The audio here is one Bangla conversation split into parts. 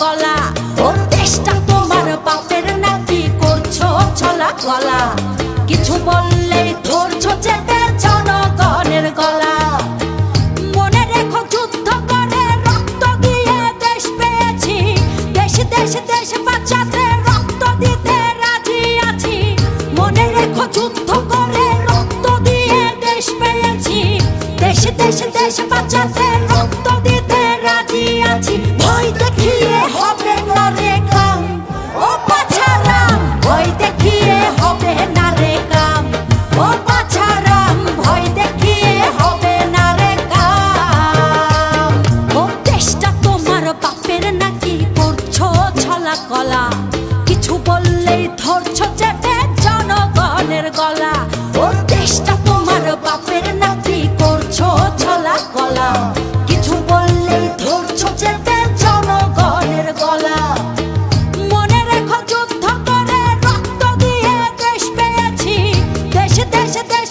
গলা। ও দেশটা তোমার বাপের নাকি করছ ছলা গলা কিছু বললে ধরছো চেপে জনগণের গলা। রেখো যুদ্ধ করে রক্ত দিয়ে দেশ পেয়েছি। দেশে দেশে, দেশ রক্ত দিতে রেখো করে রক্ত দিয়ে দেশ পেয়েছি। দেশ বাঁচাতে মনের গলা। ও দেশটা তোমার বাপের নাতি করছ ছলা গলা কিছু বললে ধরছো চেপে জনগণের গলা। মনে রেখো যুদ্ধ করে রক্ত দিয়ে দেশ পেয়েছি। দেশ দেশ দেশ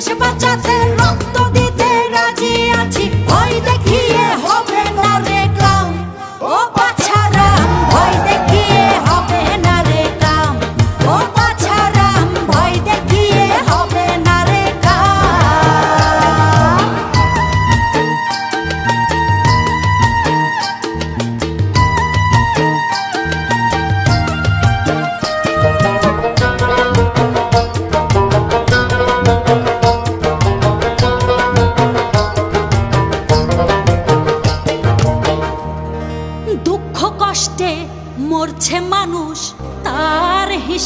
দেশ বাঁচাতে রক্ত দিয়ে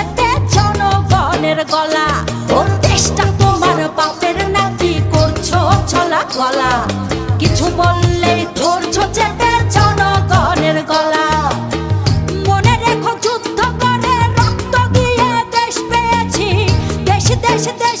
বাজাতে জনগণের গলা। ওর দেশটা তোমার বাপের নাতি করছ ছলা গলা কিছু বললে ধরছো চেপে জনগণের গলা। দেশ দেশ দেশ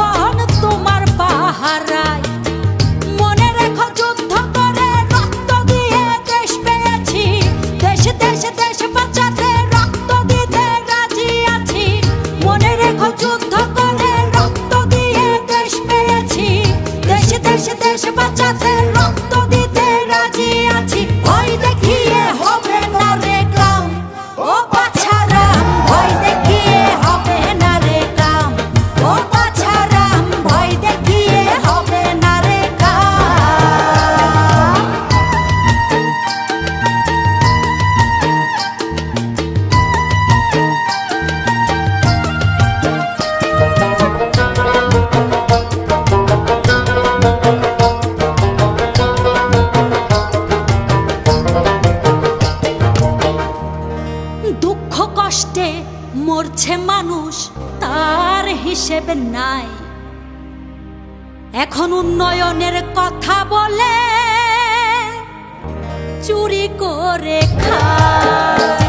দেশ বাঁচাতে কষ্টে মরছে মানুষ তার হিসেব নাই। এখন উন্নয়নের কথা বলে চুরি করে খায়।